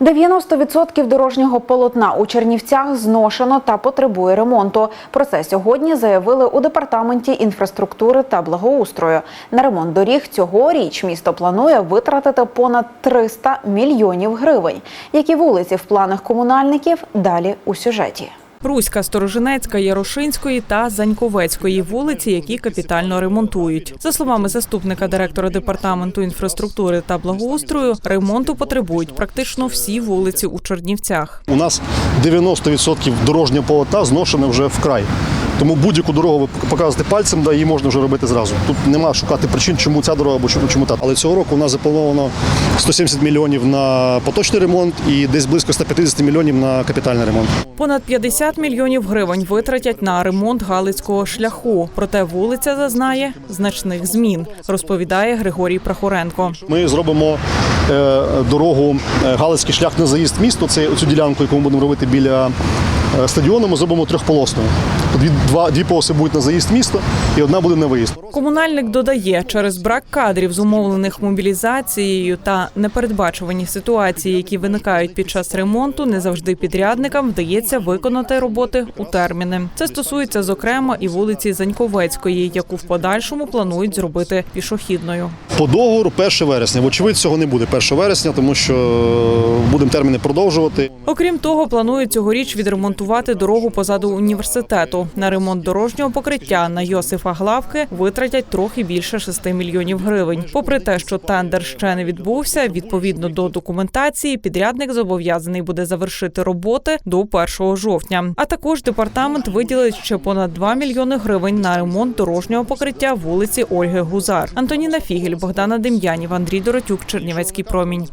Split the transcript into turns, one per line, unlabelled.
90% дорожнього полотна у Чернівцях зношено та потребує ремонту. Про це сьогодні заявили у департаменті інфраструктури та благоустрою. На ремонт доріг цьогоріч місто планує витратити понад 300 мільйонів гривень. Які вулиці в планах комунальників далі у сюжеті.
Руська, Сторожинецька, Ярошинської та Заньковецької вулиці, які капітально ремонтують. За словами заступника директора департаменту інфраструктури та благоустрою, ремонту потребують практично всі вулиці у Чернівцях.
У нас 90% дорожнього полота зношене вже вкрай. Тому будь-яку дорогу ви показуєте пальцем, да, її можна вже робити зразу. Тут нема шукати причин, чому ця дорога або чому, чому та. Але цього року у нас заплановано 170 мільйонів на поточний ремонт і десь близько 150 мільйонів на капітальний ремонт.
Понад 50 мільйонів гривень витратять на ремонт Галицького шляху. Проте вулиця зазнає значних змін, розповідає Григорій Прохоренко.
Ми зробимо е, дорогу е, Галицький шлях на заїзд місто. Це цю ділянку, яку ми будемо робити біля е, стадіону. Ми зробимо трьохполосною. Дві, два, дві полоси будуть на заїзд в місто і одна буде на виїзд.
Комунальник додає, через брак кадрів, зумовлених мобілізацією та непередбачувані ситуації, які виникають під час ремонту, не завжди підрядникам вдається виконати роботи у терміни. Це стосується зокрема і вулиці Заньковецької, яку в подальшому планують зробити пішохідною.
По договору 1 вересня. Вочевидь, цього не буде 1 вересня, тому що е, будемо терміни продовжувати.
Окрім того, планують цьогоріч відремонтувати дорогу позаду університету. На ремонт дорожнього покриття на Йосифа Главки витратять трохи більше 6 мільйонів гривень. Попри те, що тендер ще не відбувся, відповідно до документації, підрядник зобов'язаний буде завершити роботи до 1 жовтня. А також департамент виділить ще понад 2 мільйони гривень на ремонт дорожнього покриття вулиці Ольги Гузар. Антоніна Фігель, Богдана Дем'янів, Андрій Доротюк, Чернівецький промінь.